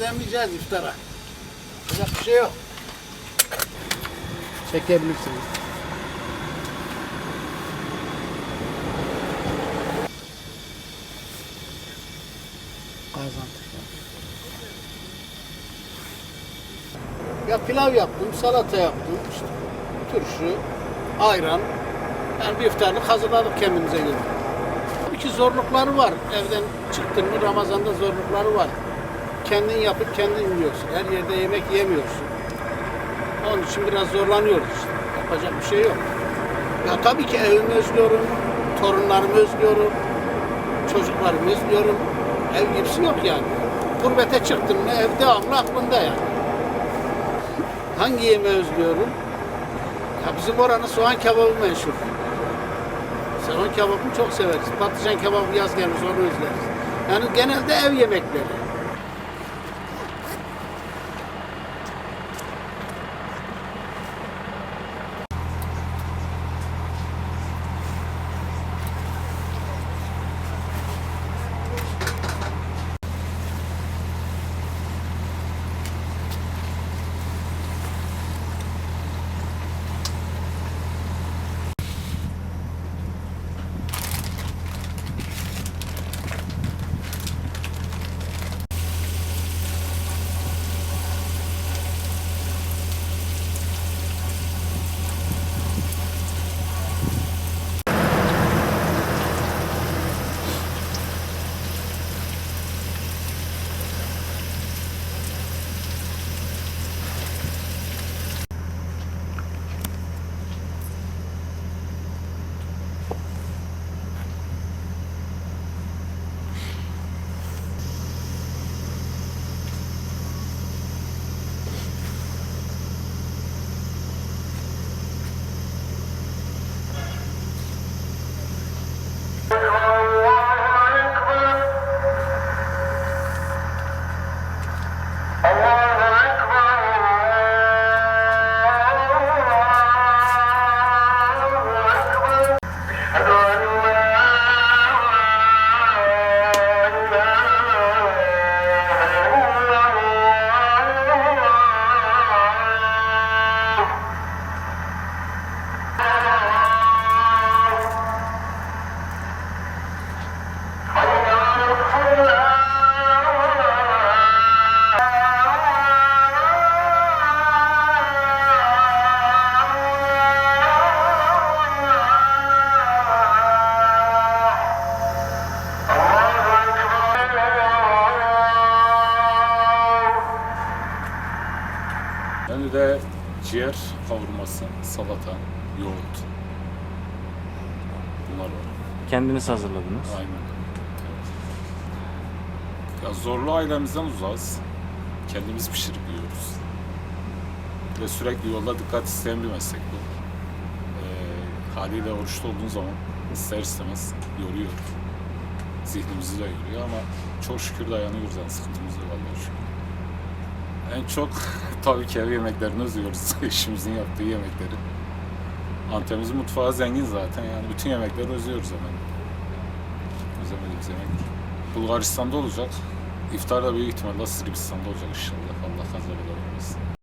demleyeceğiz iftara. Yapacak bir şey yok. Çekebilirsiniz. Gaziantep. Ya pilav yaptım, salata yaptım, işte turşu, ayran. Yani bir iftarlık hazırladık kendimize göre. Tabii ki zorlukları var. Evden çıktın mı Ramazan'da zorlukları var. Kendin yapıp kendin yiyorsun. Her yerde yemek yemiyorsun. Onun için biraz zorlanıyoruz işte. Yapacak bir şey yok. Ya tabii ki evimi özlüyorum, torunlarımı özlüyorum, çocuklarımı özlüyorum. Ev gibisi yok yani. Gurbete çıktın mı ev devamlı aklında yani. Hangi yemeği özlüyorum? Ya bizim oranın soğan kebabı meşhur. Soğan kebabını çok severiz. Patlıcan kebabı yaz gelmiş onu özleriz. Yani genelde ev yemekleri. Menüde ciğer kavurması, salata, yoğurt. Bunlar var. Kendiniz hazırladınız. Aynen. Evet. Ya zorlu ailemizden uzağız. Kendimiz pişirip yiyoruz. Ve sürekli yolda dikkat isteyen bir meslek bu. Ee, haliyle oruçlu olduğun zaman ister istemez yoruyor. Zihnimizi de yoruyor ama çok şükür dayanıyoruz yani sıkıntımız yok Allah'a şükür. En çok tabii ki ev yemeklerini özlüyoruz. Eşimizin yaptığı yemekleri. Antep'imizin mutfağı zengin zaten yani bütün yemekleri özlüyoruz hemen. Özlemediğimiz yemek. Bulgaristan'da olacak. İftar da büyük ihtimalle Sırbistan'da olacak inşallah. Allah kazanır vermesin.